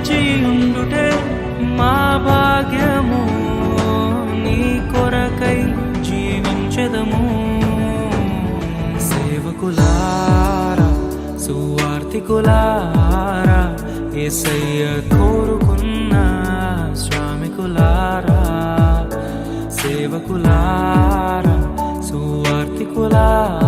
నిలచి మా భాగ్యము నీ కొరకై జీవించదము. సేవకులారా సువార్థికులారా ఏసయ్య కోరుకున్న శ్రామికులారా సేవకులారా సువార్థికులారా